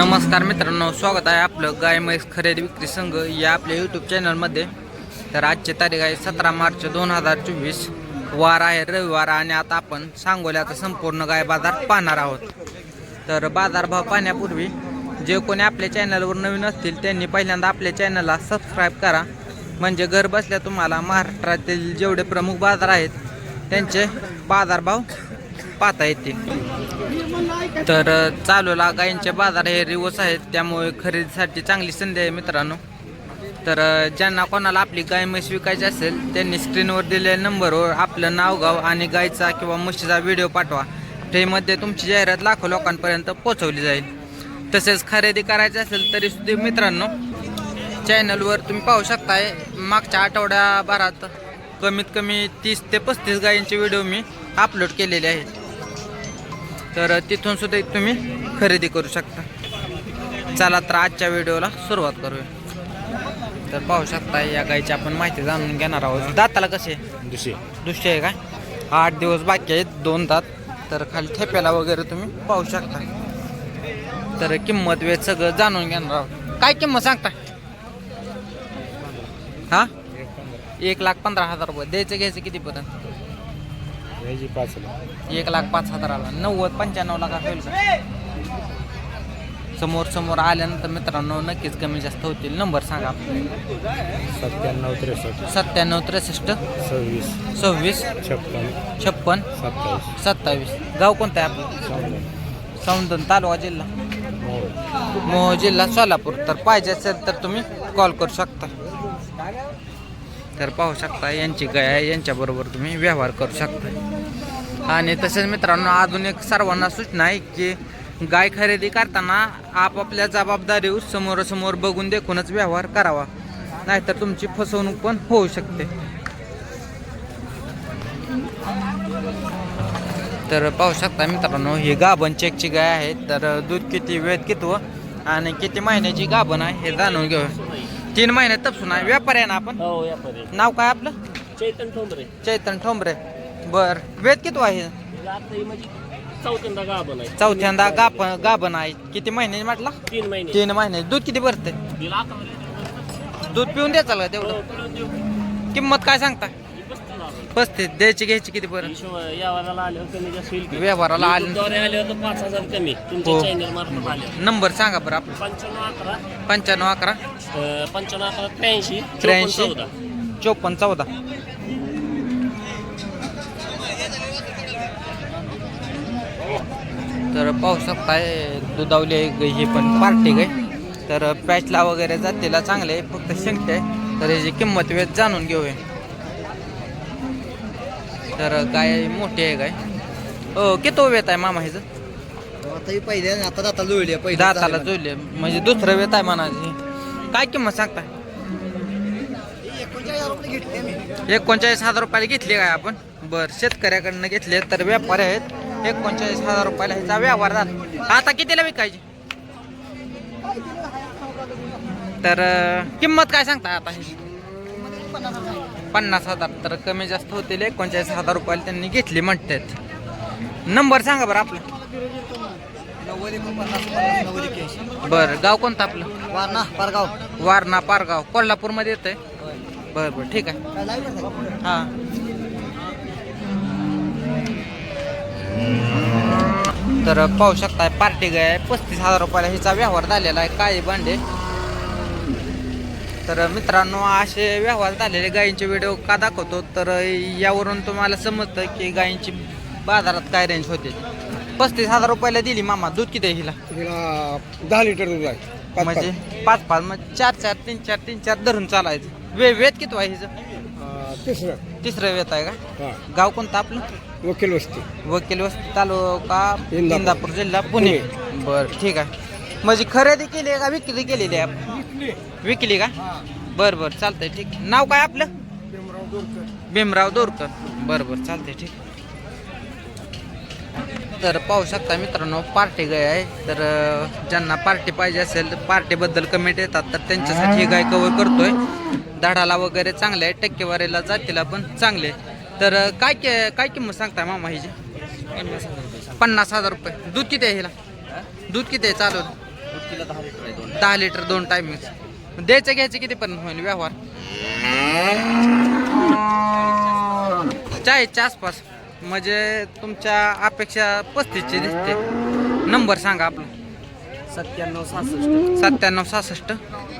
नमस्कार मित्रांनो स्वागत आहे आपलं गाय म्हैस खरेदी विक्री संघ या आपल्या यूट्यूब चॅनलमध्ये तर आजची तारीख आहे सतरा मार्च दोन हजार चोवीस. वार आहे रविवार आणि आता आपण सांगोल्याचा संपूर्ण गाय बाजार पाहणार आहोत. तर बाजारभाव पाहण्यापूर्वी जे कोणी आपल्या चॅनलवर नवीन असतील त्यांनी पहिल्यांदा आपल्या चॅनलला सबस्क्राईब करा. म्हणजे घर बसल्या तुम्हाला महाराष्ट्रातील जेवढे प्रमुख बाजार आहेत त्यांचे बाजारभाव पाहता येतील. तर चालूला गायींचे बाजार हे रिवर्स आहेत त्यामुळे खरेदीसाठी चांगली संधी आहे मित्रांनो. तर ज्यांना कोणाला आपली गाय म्हैस विकायची असेल त्यांनी स्क्रीनवर दिलेल्या नंबरवर आपलं नाव गाव आणि गायचा किंवा म्हशीचा व्हिडिओ पाठवा. फ्रीमध्ये तुमची जाहिरात लाखो लोकांपर्यंत पोहोचवली जाईल. तसेच खरेदी करायची असेल तरी सुद्धा मित्रांनो चॅनलवर तुम्ही पाहू शकताय मागच्या आठवड्याभरात कमीत कमी तीस ते पस्तीस गायींचे व्हिडिओ मी अपलोड केलेले आहेत. तर तिथून सुद्धा तुम्ही खरेदी करू शकता. चला तर आजच्या व्हिडिओला सुरुवात करूया. तर पाहू शकता या गायची आपण माहिती जाणून घेणार आहोत. दाताला कसे? दुसरी. दुसरे आहे काय आठ दिवस बाकी आहेत दोन दात. तर खाली ठेप्याला वगैरे तुम्ही पाहू शकता. तर किंमत वेळ सगळं जाणून घेणार आहोत. काय किंमत सांगता? हा? एक लाख पंधरा हजार रुपये. द्यायचं घ्यायचं कितीपर्यंत? याची पाचला एक लाख पाच हजाराला. नव्वद पंच्याण्णव लाख होईल का? समोर समोर आल्यानंतर मित्रांनो नक्कीच कमी जास्त होतील. नंबर सांगा सत्त्याण्णव त्रेसष्ट. सत्त्याण्णव त्रेसष्ट. सव्वीस. सव्वीस. छप्पन. छप्पन. सत्तावीस. सत्तावीस. गाव कोणतं आहे आपलं? सौंदन. तालुका जिल्हा. मोह जिल्हा सोलापूर. तर पाहिजे असेल तर तुम्ही कॉल करू शकता. तर पाहू शकता यांची गाय आहे यांच्याबरोबर तुम्ही व्यवहार करू शकता. आणि तसेच मित्रांनो अजून एक सर्वांना सूचना आहे की गाय खरेदी करताना आपापल्या जबाबदारीवर समोरासमोर बघून देखूनच व्यवहार करावा. नाहीतर तुमची फसवणूक पण होऊ शकते. तर पाहू शकता मित्रांनो ही गाभण चेकची गाय आहे. तर दूध किती वेळ किती आणि किती महिन्याची गाभण आहे हे जाणून घेऊ तीन महिने तपसून आहे. व्यापारी आहे ना आपण? हो व्यापारी नाव काय आपलं? चैतन ठोंबरे. चैतन ठोंबरे. बर. वेद किती आहे? आता ही म्हणजे चौथ्यांदा गाभण आहे. चौथ्यांदा गाप गाभण आहे. किती महिने म्हटला? तीन महिने. तीन महिने. दूध किती भरते दूध पिऊन द्यायचं का हो, तेवढं देऊ. किंमत काय सांगता ही पस्तीस द्यायची घ्यायची किती पर्यंत कमी जास्त होईल? व्यवहाराला आले युट्यूबद्वारे आल्यावर तर पाच हजार कमी. हो. चॅनल मार्फत नंबर सांगा बरं आपलं. पंच्याण्णव अकरा. पंच्याण्णव अकरा. अं, पंच्याण्णव अकरा त्र्याऐंशी. त्र्याऐंशी. चौदा. चोपन्न चौदा. तर पाहू शकताय दुधावली आहे गाय ही पण पार्टी गाय तर पॅचला वगैरे जातीला चांगले फक्त शंके आहे. तर याची किंमत वेळ जाणून घेऊया. तर गाय मोठी आहे गाय. हो किती वेत आहे मामा ह्याचं आता ही पहिले आता दाताला जुळली आहे, पहिले दाताला चालेल. जुळले म्हणजे दुसरं वेत आहे म्हणायची काय किंमत सांगताय? एकोणचाळीस हजार रुपये घेतले मी. एकोणचाळीस हजार रुपयाला घेतली काय आपण? बर शेतकऱ्याकडनं घेतले तर व्यापारी आहेत. एकोणचाळीस हजार रुपयाला ह्याचा व्यवहार झाला. आता कितीला विकायची? तर अं, किंमत काय सांगता आता? ह्याची? पन्नास हजार. तर कमी जास्त होतील एकोणचाळीस हजार रुपयाला त्यांनी घेतली म्हणतात. नंबर सांगा बरं आपलं. पन्नास बरं गाव कोणतं आपलं? वारणा पारगाव. वारणा पारगाव. कोल्हापूरमध्ये येतंय? बरं बरं ठीक आहे. आहे? हा. तर पाहू शकताय पार्टी गाय पस्तीस हजार रुपयाला हिचा व्यवहार झालेला आहे काळी भांडे तर मित्रांनो असे व्यवहार झालेले गायींचे व्हिडिओ का दाखवतो? तर यावरून तुम्हाला समजतं की गायींची बाजारात काय रेंज होते. पस्तीस हजार रुपयाला दिली मामा दूध किती आहे हिला? तिला दहा लिटर दूध आहे. पाच म्हणजे पाच पाच म्हणजे चार चार तीन चार तीन चार धरून चालायचं. वे वेद किती आहे हिचं? पाच. तिसरं. तिसरं वेत आहे का? हा. गाव कोणतं आपलं? वकील वस्ती. वकील वस्ती तालुका इंदापूर. इंदापूर जिल्हा पुणे. बर ठीक आहे. म्हणजे खरेदी केली आहे का विक्री केलेली आहे? विकली. का? बर बर चालतंय ठीक. नाव काय आपलं? भीमराव दोरकर. बर बर चालतंय ठीक. तर पाहू शकता मित्रांनो पार्टी गाय आहे. तर अं, ज्यांना पार्टी पाहिजे असेल तर पार्टीबद्दल कमेंट येतात तर त्यांच्यासाठी ही गाय कवर करतोय. दाढाला वगैरे चांगले आहे टक्केवारीला जातीला पण चांगले आहे. तर अं, काय के- काय किंमत सांगताय मामा हिची? पन्नास हजार रुपये. दूध किती आहे हिला? दूध किती आहे चालू तिला दहा लिटर आहे दोन दहा लिटर दोन टायमिंग द्यायचं घ्यायचं किती पर्यंत होईल व्यवहार. चाळीसच्या आसपास. म्हणजे तुमच्या अपेक्षा पस्तीसची दिसते. नंबर सांगा आपला. सत्त्याण्णव सहासष्ट. सत्त्याण्णव सहासष्ट.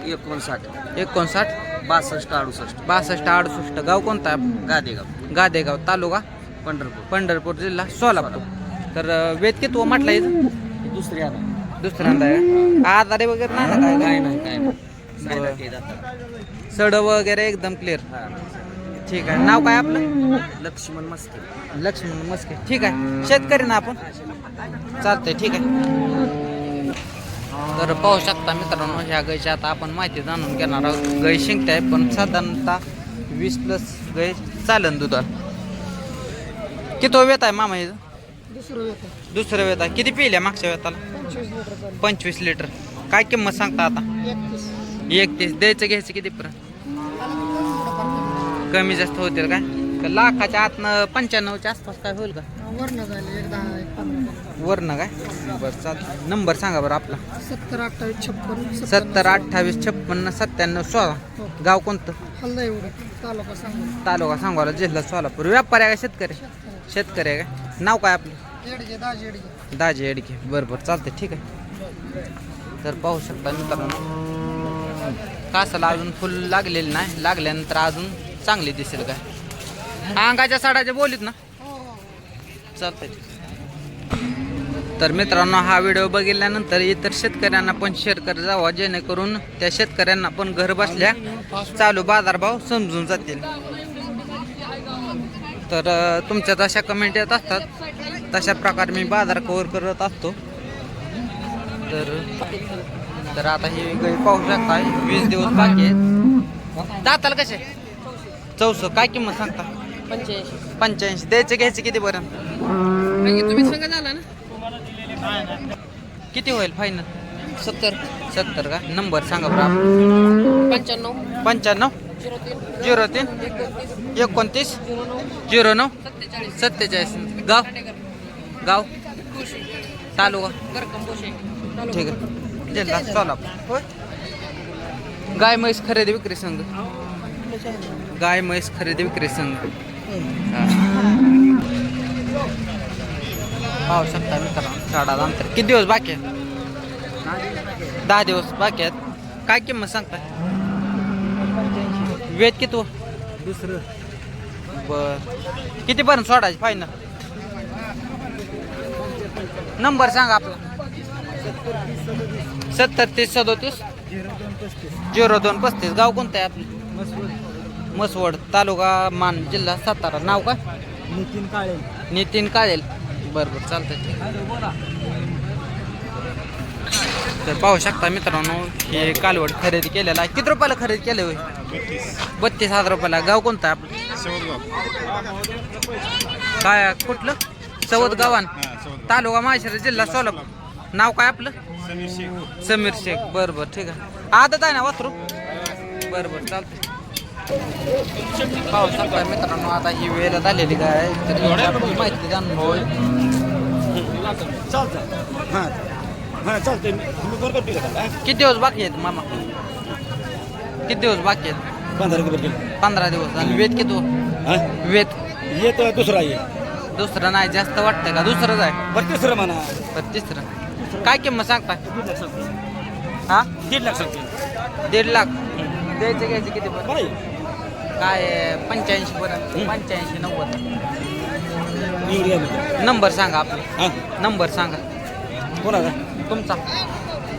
एकोणसाठ. एकोणसाठ. बासष्ट अडुसष्ट. बासष्ट अडुसष्ट. गाव कोणता? गादेगाव. गादेगाव तालुका? पंढरपूर. पंढरपूर जिल्हा सोलापूर. तर वेद किती म्हटलं दुसरी आता दुसऱ्यांदा आहे? आजारी वगैरे नाही ना काय? काय नाही काय नाही. बरं. सड वगैरे एकदम क्लिअर हा. ठीक आहे. नाव काय आपलं? लक्ष्मण मस्के. लक्ष्मण मस्के. ठीक आहे. शेतकरी ना आपण? चालतंय ठीक आहे. तर पाहू शकता मित्रांनो ह्या गायची आता आपण माहिती जाणून घेणार आहोत. गाय शिंकते आहे पण साधारणतः वीस प्लस गाय चालन दुधात. किती वेत आहे मामा हिचं दुसरं वेत आहे. किती पिल्या मागच्या वेताला? पंचवीस लिटर काय किंमत सांगता आता? एकतीस. द्यायचं घ्यायचं किती पर्यंत कमी जास्त होतील काय का लाखाच्या आतनं पंच्याण्णवच्या आसपास काय होईल का? वरनं काय? बरं नंबर सांगा बरं आपला. सत्तर अठ्ठावीस छप्पन सत्तर अठ्ठावीस छप्पन्न सत्त्याण्णव सोळा. गाव कोणतं? हल्ला एवढं. तालुका सांगू. तालुका सांगोला जिल्हा सोलापूर. व्यापारी आहे का शेतकरी. शेतकरी आहे का? नाव काय आपलं? दाजी एडके बरं बरं चालतंय ठीक आहे. तर पाहू शकता मित्रांनो. कासाला अजून फुल लागलेली नाही. लागल्यानंतर अजून चांगली दिसेल काय? अंगाच्या साडाच्या बोलीत ना? चालतंय. तर मित्रांनो हा व्हिडिओ बघितल्यानंतर इतर शेतकऱ्यांना पण शेअर करत जावा. जेणेकरून त्या शेतकऱ्यांना पण घर बसल्या चालू बाजारभाव समजून जातील. तर तुमच्या तशा कमेंट येत असतात तशा प्रकारे मी बाजार कव्हर करत असतो. तर तर आता ही गाई पाहू शकताय वीस दिवस बाकी आहेत. दाताल कसे? चौस काय किंमत सांगता? पंच्याऐंशी. पंच्याऐंशी द्यायचे घ्यायचे किती बरं? तुम्ही सांगा झाला ना. किती होईल फायनल सत्तर. सत्तर का? नंबर सांगा बरं. पंच्याण्णव. पंच्याण्णव? झिरो तीन. झिरो तीन एकोणतीस झिरो नऊ सत्तेचाळीस. गाव? गाव? तालुका? ठीक आहे. जिल्हा सोलापूर गाय म्हैस खरेदी विक्री संघ. गाय म्हैस खरेदी विक्री संघ. पाहू शकता मित्रांनो साडा अंतर किती दिवस बाकी आहेत? दहा दिवस बाकी आहेत. काय किंमत सांगताय? वेद किती हो? दुसरं. बर. कितीपर्यंत सोडायची फायनल नंबर सांगा आपला. सत्तर तीस सदोतीस. झिरो दोन पस्तीस. गाव कोणतं आहे आपलं? मसवड. तालुका मान जिल्हा सातारा. नाव काय? नितीन काळे. नितीन काळेल. बरं बरं. चालतंय. तर पाहू शकता मित्रांनो हे कालवड खरेदी केलेला आहे. किती रुपयाला खरेदी केलं होय? बत्तीस. हजार रुपयाला. गाव कोणतं आहे आपलं काय कुठलं? सवत गावान. तालुका माहेश्वर जिल्हा सोलापूर. नाव काय आपलं? समीर शेख. बरं बरं ठीक आहे. आदत आहे ना वासरू? बरं बरं चालतंय. पाहू शकता मित्रांनो. आता ही वेळ झालेली काय? तर आपण माहिती जाणून घेऊ. चालतं हां. हां चालतंय. किती दिवस बाकी आहेत मामा? किती दिवस बाकी आहेत? पंधरा किलो पंधरा दिवस. आणि वेद किती? हो? हां वेद. येत दुसरा आहे. दुसरं नाही जास्त वाटतंय का? दुसरंच आहे. बरं तिसरं म्हणा. तर तिसरं. काय किंमत सांगता हा? दीड लाख सांगते दीड लाख. द्यायचे घ्यायचे किती बरं. काय काय पंच्याऐंशी पर्यंत. पंच्याऐंशी नव्वद. नंबर सांगा आपला. हां? नंबर सांगा. कोणाचा? तुमचा.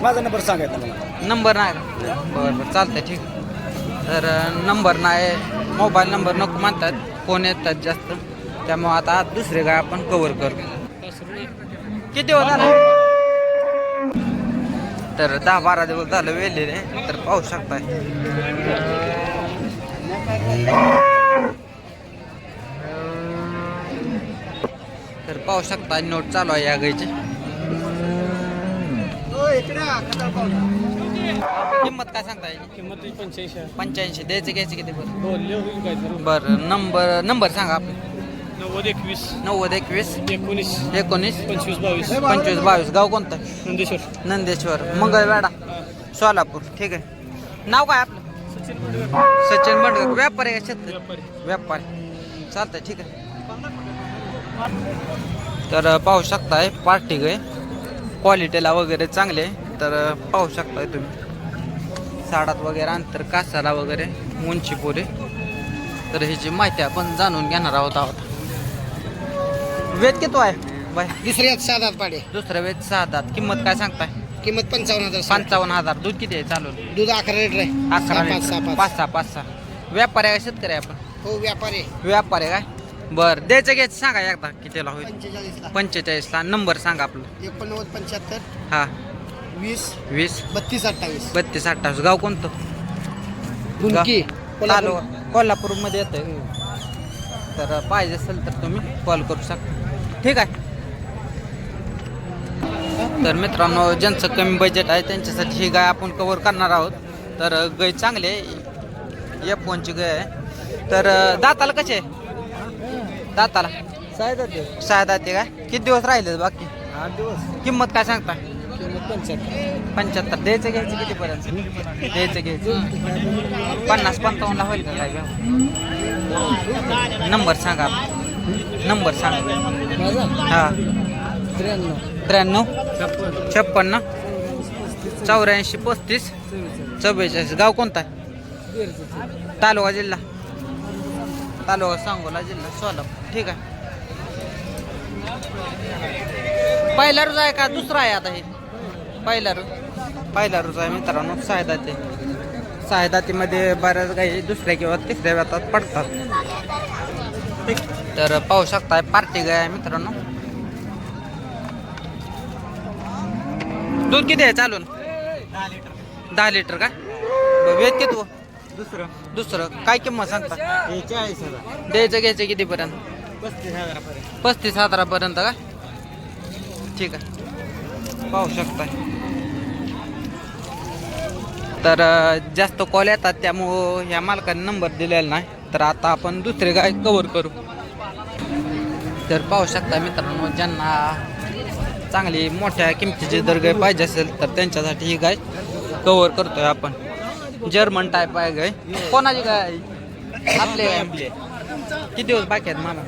माझा नंबर सांगायचा मला. नंबर नाही का? बरं बरं चालतंय ठीक तर नंबर नाही मोबाईल नंबर नको म्हणतात फोन येतात जास्त. त्यामुळे आता दुसरे गाय आपण कवर कर. किती दिवस झालं? तर दहा बारा दिवस झालं वेलेले तर पाहू शकताय. तर पाहू शकता नोट चालू आहे या गायची. किंमत काय सांगता येईल किंमत पंच्याऐंशी पंच्याऐंशी. द्यायचे घ्यायचे किती बरं बोलले होईल काय तर. बरं नंबर नंबर सांगा आपला. नव्वद एकवीस. नव्वद एकवीस. एकोणीस. एकोणीस. पंचवीस बावीस. पंचवीस बावीस. गाव कोणतं? नंदेश्वर. नंदेश्वर. मंगळवेढा. सोलापूर. ठीक आहे. नाव काय आपलं? सचिन बंडकर व्यापारी आहे का शेतकरी? व्यापारी. चालतंय ठीक आहे. तर पाहू शकताय पार्टी गे क्वालिटीला वगैरे चांगले तर पाहू शकताय तुम्ही. साडात वगैरे अंतर कासाला वगैरे उंची पुरे तर ह्याची माहिती आपण जाणून घेणार आहोत आहोत. वेद किती आहे? बाय. दुसऱ्यात साधात पाडे. दुसरं वेद सहा दात किंमत काय सांगताय? किंमत पंचावन्न हजार पंचावन्न हजार. दूध किती आहे चालू दूध अकरा लिटर आहे. अकरा सहा लिटर. पाच सहा पाच पाच सहा पाच सहा. व्यापारी आहे का शेतकरी आहे आपण? हो व्यापारी व्यापारी आहे काय? बर द्यायचं घ्यायचं सांगा एकदा कितीला होईल? पंचेचाळीसला. पंचेचाळीसला. नंबर सांगा आपलं. एकोणनव्वद पंच्याहत्तर. हा. वीस वीस. बत्तीस अठ्ठावीस. बत्तीस अठ्ठावीस. गाव कोणतं? गुणकी तालुका. कोल्हापूरमध्ये येतं तर पाहिजे असेल तर तुम्ही कॉल करू शकता. ठीक आहे. तर मित्रांनो ज्यांचं कमी बजेट आहे त्यांच्यासाठी ही गाय आपण कवर करणार आहोत. तर गाय चांगली आहे. या फोनची गाय आहे. तर दाताला कसे आहे? दाताला. सहा दाते काय? किती दिवस राहिले बाकी? आठ दिवस. किंमत काय सांगता? पंच्याहत्तर. पंच्याहत्तर. द्यायचं घ्यायचं कितीपर्यंत? द्यायचं घ्यायचं. पन्नास पंचावन्नला होईल का काय? नंबर सांगा. नंबर सांगा. हा. त्र्याण्णव. त्र्याण्णव? छप्पन. छप्पन्न? चौऱ्याऐंशी पस्तीस? चव्वेचाळीस गाव कोणता? आहे? तालुका जिल्हा. तालुका सांगोला जिल्हा सोलापूर. ठीक आहे. पहिला रोज आहे का? दुसरा आहे आता हे. पहिला रोज आहे मित्रांनो सायदाते. सायदातीमध्ये बऱ्याच काही दुसऱ्या किंवा तिसऱ्या व्यातात पडतात. तर पाहू शकताय पार्टी गाय आहे मित्रांनो. दूध किती आहे चालून? दहा लिटर का? वेद किती हो? दुसरं. दुसरं. काय किंमत सांगता? द्यायचं घ्यायचं कितीपर्यंत? पस्तीस हजारापर्यंत. पस्तीस हजारापर्यंत का? ठीक आहे. पाहू शकताय. तर जास्त कॉल येतात त्यामुळं ह्या मालकाने नंबर दिलेला नाही. तर आता आपण दुसरे गाय कवर करू. तर पाहू शकता मित्रांनो ज्यांना चांगली मोठ्या किमतीची जर गाय पाहिजे असेल तर त्यांच्यासाठी ही गाय कवर करतोय आपण. जर्मन टाईप आहे गाय. कोणाची गाय? आहे? आपले. किती दिवस बाकी आहेत मला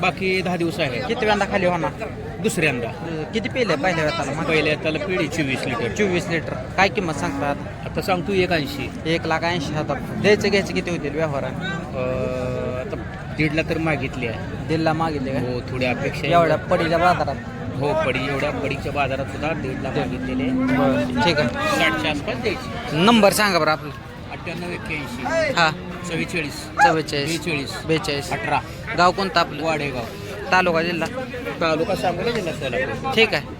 बाकी दहा दिवस आहे. किती वेळा खाली होणार? दुसऱ्यांदा. किती पेले पहिल्या वेळाला पहिल्या त्याला पिढी चोवीस लिटर. चोवीस लिटर. काय किंमत सांगतात आता? सांगतो एक ऐंशी एक लाख ऐंशी हजार. द्यायचं घ्यायचं किती होतील व्यवहार आता दीडला तर मागितली आहे. दिल्ला मागितले का? हो थोड्या अपेक्षा एवढ्या पडीच्या बाजारात? हो पडी एवढ्या पडीच्या बाजारात सुद्धा दीडला मागितलेले बरं ठीक आहे. साठच्या आसपास द्यायची. नंबर सांगा बरं आपलं. अठ्ठ्याण्णव एक्क्याऐंशी. हा. चव्वेचाळीस. चव्वेचाळीस. बेचाळीस. बेचाळीस. अठरा. गाव कोणतं आपलं? वाडेगाव. तालुका जिल्हा? तालुका सांगोला जिल्हा सोलापूर. ठीक आहे.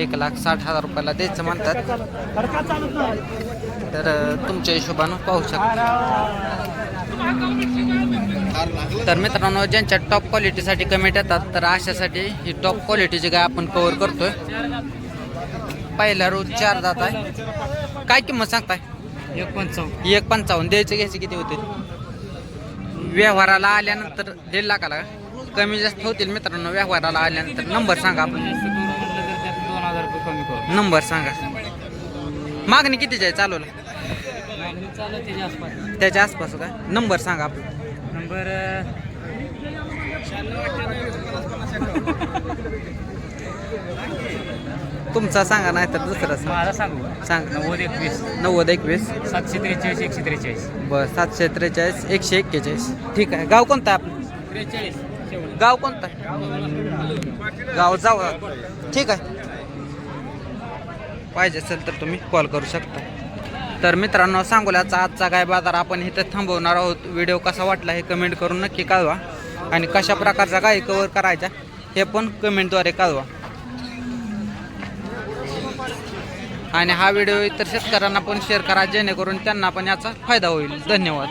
एक लाख साठ हजार रुपयाला द्यायचं म्हणतात. तर अं, तुमच्या हिशोबानं पाहू शकता. तर मित्रांनो ज्यांच्या टॉप क्वालिटीसाठी कमेंट येतात तर अशासाठी ही टॉप क्वालिटीची गाय आपण कव्हर करतोय. पहिला रोज चार जात आहे. काय किंमत सांगताय? एक पंचावन्न एक पंचावन्न द्यायचे घ्यायचे किती होतील? व्यवहाराला आल्यानंतर दीड लाखाला का? कमी जास्त होतील मित्रांनो व्यवहाराला आल्यानंतर. नंबर सांगा आपण. दोन हजार रुपये कमी करू. नंबर सांगा. मागणी कितीची आहे? चालवला. चालू त्याच्या आसपास. त्याच्या आसपास का? नंबर सांगा आपला नंबर तुमचा सांगा नाही तर दुसरा सांगा. माझा सांगू सांगा. नव्वद एकवीस. नव्वद एकवीस. सातशे त्रेचाळीस एकशे त्रेचाळीस. बर सातशे त्रेचाळीस एकशे एक्केचाळीस. ठीक आहे. गाव कोणतं आहे आपलं? त्रेचाळीस गाव कोणतं? आहे गाव जाऊ. ठीक आहे. पाहिजे असेल तर तुम्ही कॉल करू शकता. तर मित्रांनो सांगोल्याचा आजचा काय बाजार आपण इथं थांबवणार आहोत. व्हिडिओ कसा वाटला हे कमेंट करून नक्की कळवा. आणि कशा प्रकारचा काय कवर करायचा हे पण कमेंटद्वारे कळवा. आणि हा व्हिडिओ इतर शेतकऱ्यांना पण शेअर करा जेणेकरून त्यांना पण याचा फायदा होईल. धन्यवाद.